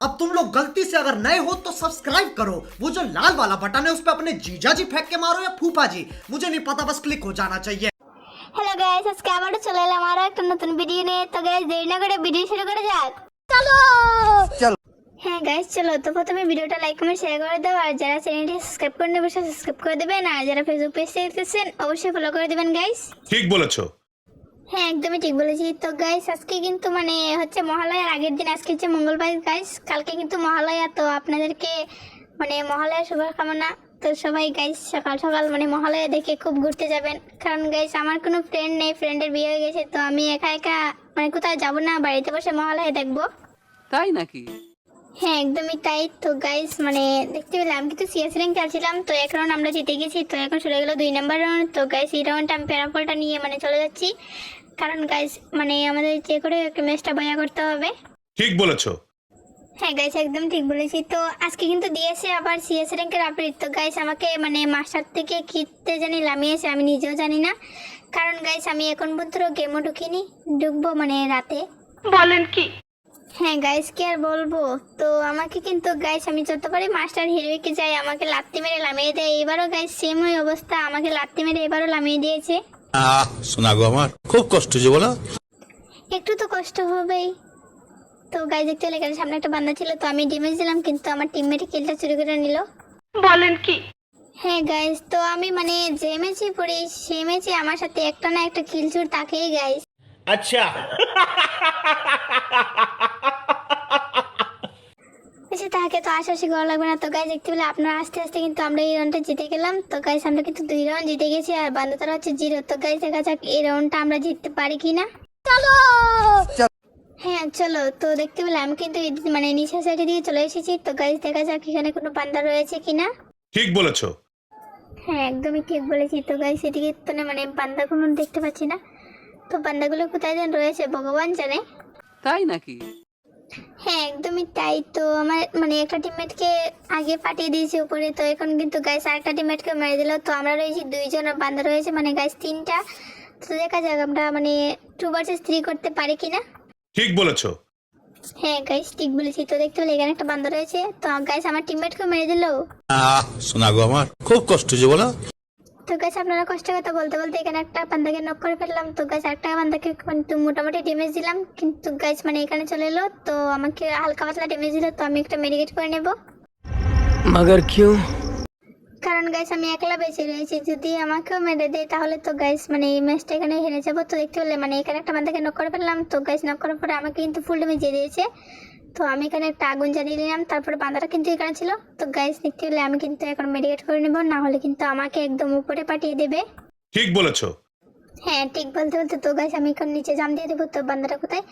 अब तुम लोग गलती से अगर नए हो तो सब्सक्राइब करो वो जो लाल वाला बटन है उस पर अपने जीजा जी फेंक के मारो या फूफा जी मुझे नहीं पता बस क्लिक हो जाना चाहिए হ্যালো গাইস আজকে আবারও চলে এলাম আরো একটা নতুন ভিডিও নিয়ে তো গাইস দেরি না করে ভিডিও শুরু করা যাক চলো চলো। হ্যাঁ গাইস চলো তো প্রথমে ভিডিওটা লাইক কমেন্ট শেয়ার করে দাও আর যারা চ্যানেলটি সাবস্ক্রাইব করে নেবে সাবস্ক্রাইব করে দেবেন আর যারা ফেসবুক পেজ থেকে দেখতেছেন অবশ্যই ফলো করে দেবেন গাইস ঠিক বলেছো হ্যাঁ একদমই ঠিক বলেছি তো গাইস আজকে কিন্তু মানে হচ্ছে মহালয়ার আগের দিন, আজকে হচ্ছে মঙ্গলবার গাইস কালকে কিন্তু মহালয়া, তো আপনাদেরকে মানে মহালয়ার শুভকামনা। তো সবাই গাইস সকাল সকাল মানে মহালয়া দেখে খুব ঘুরতে যাবেন। কারণ গাইস আমার কোনো ফ্রেন্ড নেই ফ্রেন্ডের বিয়ে হয়ে গেছে, তো আমি একা একা মানে কোথাও যাব না, বাড়িতে বসে মহালয়া দেখব। তাই নাকি? হ্যাঁ একদমই তাই। তো গাইস মানে দেখতে পেলাম কিন্তু সিএস র্যাঙ্ক খেলছিলাম তো এক রাউন্ড আমরা জিতে গেছি তো এখন শুরু গেলো দুই নাম্বার রাউন্ড তো গাইস এই রাউন্ডটা আমি প্যারাফলটা নিয়ে মানে চলে যাচ্ছি। কারণ গাইস মানে আমাদের যে করে একটা ম্যাচটা বয়া করতে হবে। ঠিক বলেছ। হ্যাঁ গাইস একদম ঠিক বলেছি। তো আজকে কিন্তু দিয়েছে আবার সিএস র্যাঙ্কের আপডেট তো গাইস আমাকে মানে মাস্টার থেকে কিনতে জানি নামিয়েছে আমি নিজেও জানি না। কারণ গাইস আমি এখন পর্যন্ত গেমও ঢুকিনি ঢুকবো মানে রাতে। বলেন কি? হ্যাঁ গাইস কি আর বলব? তো আমাকে কিন্তু গাইস আমি যতবারই মাস্টার হিরোইকে যাই আমাকে লাত্তি মেরে লামিয়ে দেয়। এবারও গাইস সেম ওই অবস্থা। আমাকে লাত্তি মেরে এবারও লামিয়ে দিয়েছে। আহ শোনা গো আমার খুব কষ্ট যে বলো। একটু তো কষ্ট হবেই। তো গাইস দেখতে এখানে সামনে একটা বান্দা ছিল তো আমি ড্যামেজ দিলাম কিন্তু আমার টিমমেট কিলটা চুরি করে নিল। বলেন কি? হ্যাঁ গাইস তো আমি মানে যে ম্যাচে পড়ি সে ম্যাচে আমার সাথে একটা না একটা কিল চুর তাকেই গাইস বেশি তাকে তো আশাশি করা লাগবে না। তো গাইজ দেখতে পেলে আপনারা আস্তে আস্তে কিন্তু আমরা এই রাউন্ডটা জিতে গেলাম। তো গাইজ আমরা কিন্তু দুই রাউন্ড জিতে গেছি আর বান্ধবতারা হচ্ছে জিরো তো গাইজ দেখা যাক এই রাউন্ডটা আমরা জিততে পারি কিনা। চলো! হ্যাঁ চলো। তো দেখতে পেলে আমি কিন্তু মানে নিচের সাইডে দিয়ে চলে এসেছি। তো গাইজ দেখা যাক এখানে কোনো বান্দা রয়েছে কিনা। ঠিক বলেছ। হ্যাঁ একদমই ঠিক বলেছি। তো গাইস এদিকে তো না মানে বান্দাগুলো দেখতে পাচ্ছি না। তো বান্দাগুলো কোথায় যেন রয়েছে ভগবান জানে। তাই নাকি? হ্যাঁ একদমই তাই তো। আমার মানে একটা টিমমেটকে আগে পাঠিয়ে দিয়েছে উপরে তো এখন কিন্তু গাইস আরেকটা টিমমেটকে মেরে দিল। তো আমরা রয়েছি দুইজন আর বান্দা রয়েছে মানে গাইস তিনটা। তো দেখা যাক আমরা মানে টু ভার্সেস থ্রি করতে পারি কিনা। ঠিক বলেছ। হ্যাঁ গাইস ঠিক বলেছি। তো দেখতে পেলে এখানে একটা বান্দা রয়েছে। তো গাইস আমার টিমমেটকে মেরে দিল। আহ শোনা গো আমার খুব কষ্ট যে বলো। তো গাছ আপনারা কষ্ট কথা বলতে বলতে এখানে একটা পান্দাকে নক করে ফেললাম। মানে তো গাছ একটা পান্দাকে কিন্তু মোটামুটি ড্যামেজ দিলাম। কিন্তু গাছ মানে এখানে চলে এলো তো আমাকে হালকা পাতলা ড্যামেজ দিল তো আমি একটা মেডিকেট করে নেব। মাগার কিউ? কারণ গাইস আমি একলা বেঁচে রয়েছি। যদি আমাকেও মেরে দেয় তাহলে তো গাইস মানে এই ম্যাচটা এখানে হেরে যাব। তো দেখতে পেলে মানে এখানে একটা বান্দাকে নক করে ফেললাম। তো গাইস নক করার পরে আমাকে কিন্তু ফুল ড্যামেজ দিয়ে দিয়েছে। তো আমি এখানে একটা আগুন জ্বালিয়ে নিলাম তারপরে বাঁধাটা কিন্তু এখানে ছিল। তো গাইস দেখতে গেলে আমি কিন্তু এখন মেডিকেট করে নেব না হলে কিন্তু আমাকে একদম উপরে পাঠিয়ে দেবে। ঠিক বলেছ। হ্যাঁ ঠিক বলতে বলতে তো গাইস আমি এখন নিচে জাম দিয়ে দেবো তো বান্দাটা কোথায়?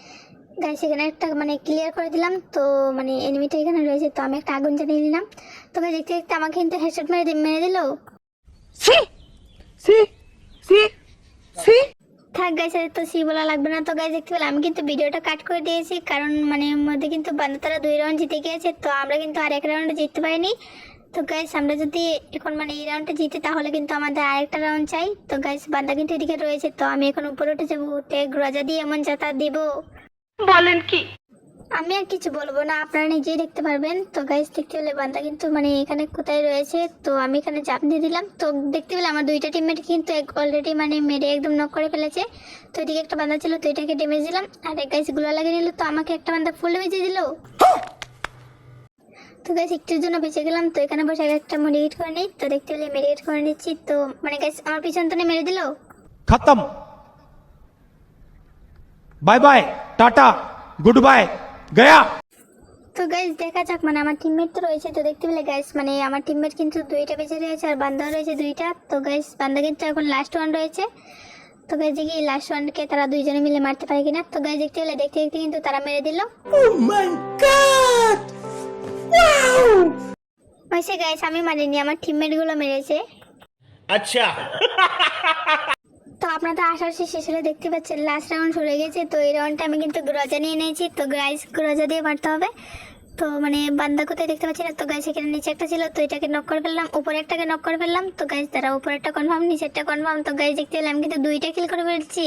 গাইস এখানে একটা মানে ক্লিয়ার করে দিলাম তো মানে এনিমিটা এখানে রয়েছে তো আমি একটা আগুন জ্বালিয়ে নিলাম। তো গাইস দেখতে দেখতে আমাকে কিন্তু হেডশট মেরে মেরে দিল। সি সি সি সি থাক গাইস তো সি বলা লাগবে না। তো গাইস দেখতে পেলে আমি কিন্তু ভিডিওটা কাট করে দিয়েছি, কারণ মানে মধ্যে কিন্তু বান্দাতারা দুই রাউন্ড জিতে গিয়েছে, তো আমরা কিন্তু আর এক রাউন্ডে জিততে পারিনি। তো গাইস আমরা যদি এখন মানে এই রাউন্ডটা জিতে, তাহলে কিন্তু আমাদের আরেকটা রাউন্ড চাই। তো গাইস বান্দা কিন্তু এদিকে রয়েছে, তো আমি এখন উপরে উঠে যাব। উঠে গ্রজা দিয়ে এমন যাতায়াত দিব। বলেন কি? আমি আর কিছু বলব না, আপনারা নিজেই দেখতে পারবেন। তো গাইস দেখতে পেলে বান্দা কিন্তু মানে এখানে কোথায় রয়েছে, তো আমি এখানে চাপ দিয়ে দিলাম। তো দেখতে পেলে আমার দুইটা টিমমেট কিন্তু অলরেডি মানে মেরে একদম নক করে ফেলেছে। তো এদিকে একটা বান্দা ছিল, তো এটাকে ডেমেজ দিলাম। আর এক গাইসগুলো লাগিয়ে নিল, তো আমাকে একটা বান্দা ফুল ডেমেজ দিল। তো গাইস একটুর জন্য বেঁচে গেলাম। তো এখানে বসে একটা মেডিকেট করে নিই। তো দেখতে পেলে মেডিকেট করে নিচ্ছি। তো মানে গাইস আমার পিছন তো মেরে দিল? খতম। Bye bye tata good bye Gaya. তো গাইজ দেখা যাক মানে আমার টিমমেট তো রয়েছে তো দেখতে পেলে গাইজ মানে আমার টিমমেট কিন্তু দুইটা বেঁচে রয়েছে আর বান্দা রয়েছে দুইটা। তো গাইজ বান্দা কিন্তু এখন লাস্ট ওয়ান রয়েছে। তো গাইজ দেখি লাস্ট ওয়ানকে তারা দুইজনে মিলে মারতে পারে কিনা। তো গাইজ দেখতে পেলে দেখতে দেখতে কিন্তু তারা মেরে দিল। oh হয়েছে আমি মারিনি আমার টিমমেটগুলো মেরেছে। আচ্ছা। তো আপনারা আসার শেষ হলে দেখতে পাচ্ছেন লাস্ট রাউন্ড সরে গেছে। তো এই রাউন্ডটা আমি কিন্তু গ্রজা নিয়ে নিয়েছি তো গাইস গ্রজা দিয়ে মারতে হবে। তো মানে বান্দা কোথায় দেখতে পাচ্ছি না? তো গাইস এখানে নিচে একটা ছিল তো এটাকে নক করে ফেললাম। উপরে একটাকে নক করে ফেললাম। তো গাইস তারা উপরেরটা কনফার্ম নিচেরটা কনফার্ম তো গাইস দেখতে পেলাম কিন্তু দুইটা কিল করে ফেলছি।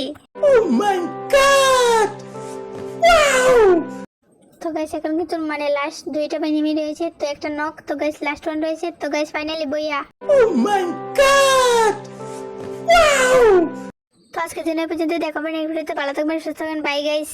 তো গাইস এখন কিন্তু মানে লাস্ট দুইটা বেনিমি রয়েছে। তো একটা নক তো গাইস লাস্ট ওয়ান রয়েছে। তো গাইস ফাইনালি বইয়া। তো আজকের জন্য পর্যন্ত দেখাবেন এই ভিডিওতে ভালো থাকবেন সুস্থ থাকবেন বাই গাইস